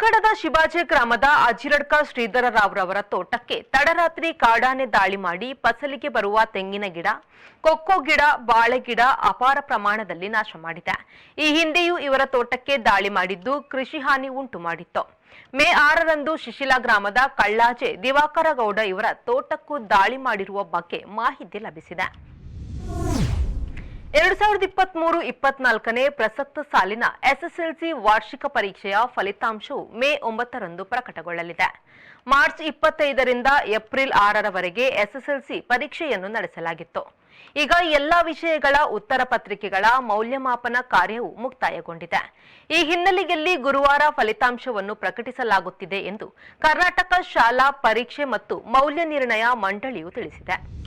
ಮಕ್ಕಳದ ಶಿವಾಜಿ ಗ್ರಾಮದ ಅಜಿರಡ್ಕ ಶ್ರೀಧರ ರಾವ್ರವರ ತೋಟಕ್ಕೆ ತಡರಾತ್ರಿ ಕಾಡಾನೆ ದಾಳಿ ಮಾಡಿ ಫಸಲಿಗೆ ಬರುವ ತೆಂಗಿನ ಗಿಡ, ಕೊಕ್ಕೋ ಗಿಡ, ಬಾಳೆ ಗಿಡ ಅಪಾರ ಪ್ರಮಾಣದಲ್ಲಿ ನಾಶ ಮಾಡಿದೆ. ಈ ಹಿಂದೆಯೂ ಇವರ ತೋಟಕ್ಕೆ ದಾಳಿ ಮಾಡಿದ್ದು ಕೃಷಿ ಹಾನಿ ಉಂಟು ಮಾಡಿತ್ತು. ಮೇ ಆರರಂದು ಶಿಶಿಲಾ ಗ್ರಾಮದ ಕಳ್ಳಾಜೆ ದಿವಾಕರ ಗೌಡ ಇವರ ತೋಟಕ್ಕೂ ದಾಳಿ ಮಾಡಿರುವ ಬಗ್ಗೆ ಮಾಹಿತಿ ಲಭಿಸಿದೆ. ಎರಡು ಸಾವಿರದ ಇಪ್ಪತ್ಮೂರು ಇಪ್ಪತ್ನಾಲ್ಕನೇ ಪ್ರಸಕ್ತ ಸಾಲಿನ ಎಸ್ಎಸ್ಎಲ್ಸಿ ವಾರ್ಷಿಕ ಪರೀಕ್ಷೆಯ ಫಲಿತಾಂಶವು ಮೇ ಒಂಬತ್ತರಂದು ಪ್ರಕಟಗೊಳ್ಳಲಿದೆ. ಮಾರ್ಚ್ ಇಪ್ಪತ್ತೈದರಿಂದ ಏಪ್ರಿಲ್ ಆರರವರೆಗೆ ಎಸ್ಎಸ್ಎಲ್ಸಿ ಪರೀಕ್ಷೆಯನ್ನು ನಡೆಸಲಾಗಿತ್ತು. ಈಗ ಎಲ್ಲಾ ವಿಷಯಗಳ ಉತ್ತರ ಪತ್ರಿಕೆಗಳ ಮೌಲ್ಯಮಾಪನ ಕಾರ್ಯವು ಮುಕ್ತಾಯಗೊಂಡಿದೆ. ಈ ಹಿನ್ನೆಲೆಯಲ್ಲಿ ಗುರುವಾರ ಫಲಿತಾಂಶವನ್ನು ಪ್ರಕಟಿಸಲಾಗುತ್ತಿದೆ ಎಂದು ಕರ್ನಾಟಕ ಶಾಲಾ ಪರೀಕ್ಷೆ ಮತ್ತು ಮೌಲ್ಯ ನಿರ್ಣಯ ಮಂಡಳಿಯು ತಿಳಿಸಿದೆ.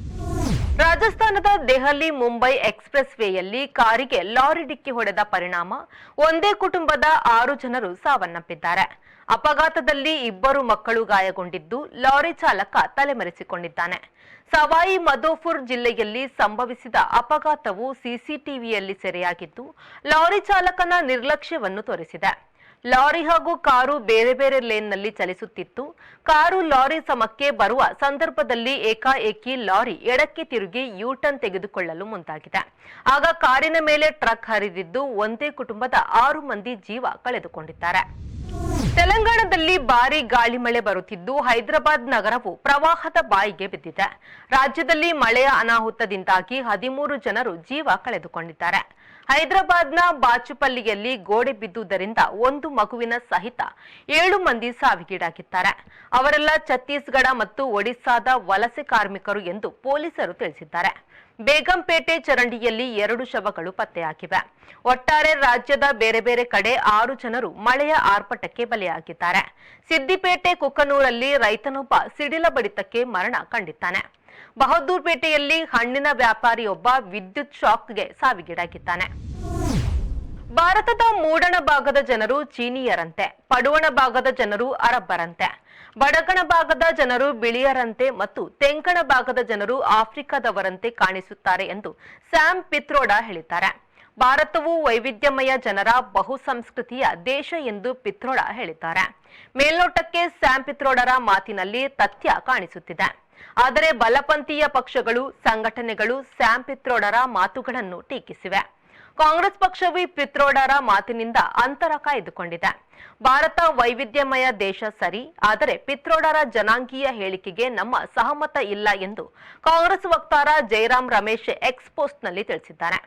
ರಾಜಸ್ಥಾನದ ದೆಹಲಿ ಮುಂಬೈ ಎಕ್ಸ್ಪ್ರೆಸ್ ವೇಯಲ್ಲಿ ಕಾರಿಗೆ ಲಾರಿ ಡಿಕ್ಕಿ ಹೊಡೆದ ಪರಿಣಾಮ, ಒಂದೇ ಕುಟುಂಬದ ಆರು ಜನರು ಸಾವನ್ನಪ್ಪಿದ್ದಾರೆ. ಅಪಘಾತದಲ್ಲಿ ಇಬ್ಬರು ಮಕ್ಕಳು ಗಾಯಗೊಂಡಿದ್ದು, ಲಾರಿ ಚಾಲಕ ತಲೆಮರೆಸಿಕೊಂಡಿದ್ದಾನೆ. ಸವಾಯಿ ಮಧೋಪುರ್ ಜಿಲ್ಲೆಯಲ್ಲಿ ಸಂಭವಿಸಿದ ಅಪಘಾತವು ಸಿಸಿಟಿವಿಯಲ್ಲಿ ಸೆರೆಯಾಗಿದ್ದು, ಲಾರಿ ಚಾಲಕನ ನಿರ್ಲಕ್ಷ್ಯವನ್ನು ತೋರಿಸಿದೆ. ಲಾರಿ ಹಾಗೂ ಕಾರು ಬೇರೆ ಬೇರೆ ಲೇನ್ನಲ್ಲಿ ಚಲಿಸುತ್ತಿತ್ತು. ಕಾರು ಲಾರಿ ಸಮಕ್ಕೆ ಬರುವ ಸಂದರ್ಭದಲ್ಲಿ ಏಕಾಏಕಿ ಲಾರಿ ಎಡಕ್ಕೆ ತಿರುಗಿ ಯೂಟರ್ನ್ ತೆಗೆದುಕೊಳ್ಳಲು ಮುಂದಾಗಿದೆ. ಆಗ ಕಾರಿನ ಮೇಲೆ ಟ್ರಕ್ ಹರಿದಿದ್ದು ಒಂದೇ ಕುಟುಂಬದ ಆರು ಮಂದಿ ಜೀವ ಕಳೆದುಕೊಂಡಿದ್ದಾರೆ. ತೆಲಂಗಾಣದಲ್ಲಿ ಭಾರಿ ಗಾಳಿ ಮಳೆ ಬರುತ್ತಿದ್ದು ಹೈದರಾಬಾದ್ ನಗರವು ಪ್ರವಾಹದ ಬಾಯಿಗೆ ಬಿದ್ದಿದೆ. ರಾಜ್ಯದಲ್ಲಿ ಮಳೆಯ ಅನಾಹುತದಿಂದಾಗಿ ಹದಿಮೂರು ಜನರು ಜೀವ ಕಳೆದುಕೊಂಡಿದ್ದಾರೆ. ಹೈದರಾಬಾದ್ನ ಬಾಚುಪಲ್ಲಿಯಲ್ಲಿ ಗೋಡೆ ಬಿದ್ದುದರಿಂದ ಒಂದು ಮಗುವಿನ ಸಹಿತ ಏಳು ಮಂದಿ ಸಾವಿಗೀಡಾಗಿದ್ದಾರೆ. ಅವರೆಲ್ಲ ಛತ್ತೀಸ್ಗಢ ಮತ್ತು ಒಡಿಸ್ಸಾದ ವಲಸೆ ಕಾರ್ಮಿಕರು ಎಂದು ಪೊಲೀಸರು ತಿಳಿಸಿದ್ದಾರೆ. ಬೇಗಂಪೇಟೆ ಚರಂಡಿಯಲ್ಲಿ ಎರಡು ಶವಗಳು ಪತ್ತೆಯಾಗಿವೆ. ಒಟ್ಟಾರೆ ರಾಜ್ಯದ ಬೇರೆ ಬೇರೆ ಕಡೆ ಆರು ಜನರು ಮಳೆಯ ಆರ್ಭಟಕ್ಕೆ ಬಲಿಯಾಗಿದ್ದಾರೆ. ಸಿದ್ದಿಪೇಟೆ ಕುಕ್ಕನೂರಲ್ಲಿ ರೈತನೊಬ್ಬ ಸಿಡಿಲ ಬಡಿತಕ್ಕೆ ಮರಣ ಕಂಡಿದ್ದಾನೆ. ಬಹದ್ದೂರ್ಪೇಟೆಯಲ್ಲಿ ಹಣ್ಣಿನ ವ್ಯಾಪಾರಿಯೊಬ್ಬ ವಿದ್ಯುತ್ ಶಾಕ್ಗೆ ಸಾವಿಗೀಡಾಗಿದ್ದಾನೆ. ಭಾರತದ ಮೂಡಣ ಭಾಗದ ಜನರು ಚೀನಿಯರಂತೆ, ಪಡುವಣ ಭಾಗದ ಜನರು ಅರಬ್ಬರಂತೆ, ಬಡಗಣ ಭಾಗದ ಜನರು ಬಿಳಿಯರಂತೆ ಮತ್ತು ತೆಂಕಣ ಭಾಗದ ಜನರು ಆಫ್ರಿಕಾದವರಂತೆ ಕಾಣಿಸುತ್ತಾರೆ ಎಂದು ಸ್ಯಾಮ್ ಪಿತ್ರೋಡಾ ಹೇಳಿದ್ದಾರೆ. ಭಾರತವು ವೈವಿಧ್ಯಮಯ ಜನರ ಬಹುಸಂಸ್ಕೃತಿಯ ದೇಶ ಎಂದು ಪಿತ್ರೋಡಾ ಹೇಳಿದ್ದಾರೆ. ಮೇಲ್ನೋಟಕ್ಕೆ ಸ್ಯಾಮ್ ಪಿತ್ರೋಡರ ಮಾತಿನಲ್ಲಿ ತಥ್ಯ ಕಾಣಿಸುತ್ತಿದೆ. ಆದರೆ ಬಲಪಂಥೀಯ ಪಕ್ಷಗಳು, ಸಂಘಟನೆಗಳು ಸ್ಯಾಮ್ ಪಿತ್ರೋಡರ ಮಾತುಗಳನ್ನು ಟೀಕಿಸಿವೆ. ಕಾಂಗ್ರೆಸ್ ಪಕ್ಷವೇ ಪಿತ್ರೋಡರ ಮಾತಿನಿಂದ ಅಂತರ ಕಾಯ್ದುಕೊಂಡಿದೆ. ಭಾರತ ವೈವಿಧ್ಯಮಯ ದೇಶ ಸರಿ, ಆದರೆ ಪಿತ್ರೋಡರ ಜನಾಂಗೀಯ ಹೇಳಿಕೆಗೆ ನಮ್ಮ ಸಹಮತ ಇಲ್ಲ ಎಂದು ಕಾಂಗ್ರೆಸ್ ವಕ್ತಾರ ಜಯರಾಮ್ ರಮೇಶ್ ಎಕ್ಸ್ ಪೋಸ್ಟ್ನಲ್ಲಿ ತಿಳಿಸಿದ್ದಾರೆ.